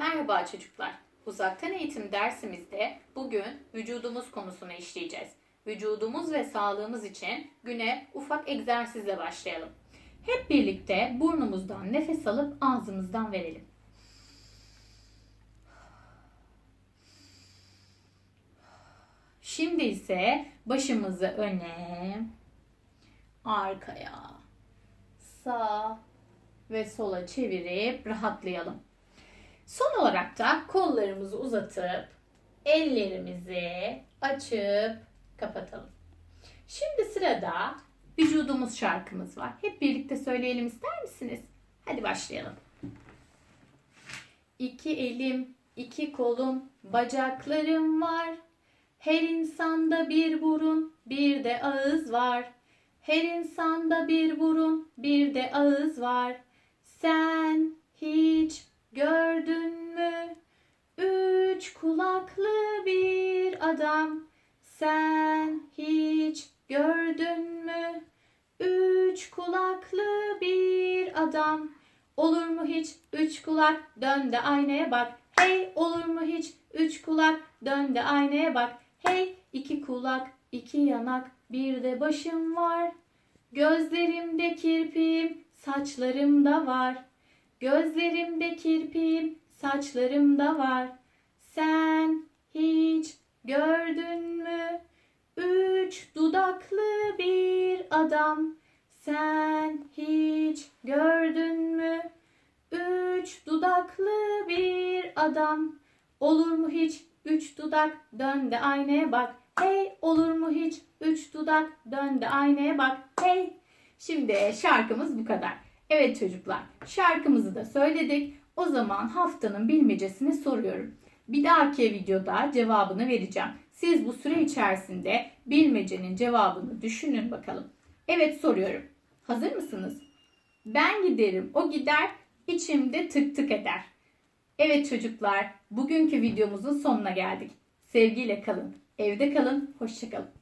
Merhaba çocuklar. Uzaktan eğitim dersimizde bugün vücudumuz konusunu işleyeceğiz. Vücudumuz ve sağlığımız için güne ufak egzersizle başlayalım. Hep birlikte burnumuzdan nefes alıp ağzımızdan verelim. Şimdi ise başımızı öne, arkaya, sağ ve sola çevirip rahatlayalım. Son olarak da kollarımızı uzatıp ellerimizi açıp kapatalım. Şimdi sırada vücudumuz şarkımız var. Hep birlikte söyleyelim ister misiniz? Hadi başlayalım. İki elim, iki kolum, bacaklarım var. Her insanda bir burun, bir de ağız var. Her insanda bir burun, bir de ağız var. Sen hiç gördün mü? Üç kulaklı bir adam. Sen hiç gördün mü? Üç kulaklı bir adam. Olur mu hiç üç kulak? Dön de aynaya bak. Hey olur mu hiç üç kulak? Dön de aynaya bak. Hey iki kulak, iki yanak, bir de başım var. Gözlerimde kirpiğim, saçlarımda var. Gözlerimde kirpiğim, saçlarımda var. Sen hiç gördün mü? Üç dudaklı bir adam. Sen hiç gördün mü? Üç dudaklı bir adam. Olur mu hiç üç dudak? Dön de aynaya bak. Hey olur mu hiç üç dudak? Dön de aynaya bak. Hey. Şimdi şarkımız bu kadar. Evet çocuklar şarkımızı da söyledik. O zaman haftanın bilmecesini soruyorum. Bir dahaki videoda cevabını vereceğim. Siz bu süre içerisinde bilmecenin cevabını düşünün bakalım. Evet soruyorum. Hazır mısınız? Ben giderim, o gider, içimde tık tık eder. Evet çocuklar, bugünkü videomuzun sonuna geldik. Sevgiyle kalın, evde kalın, hoşçakalın.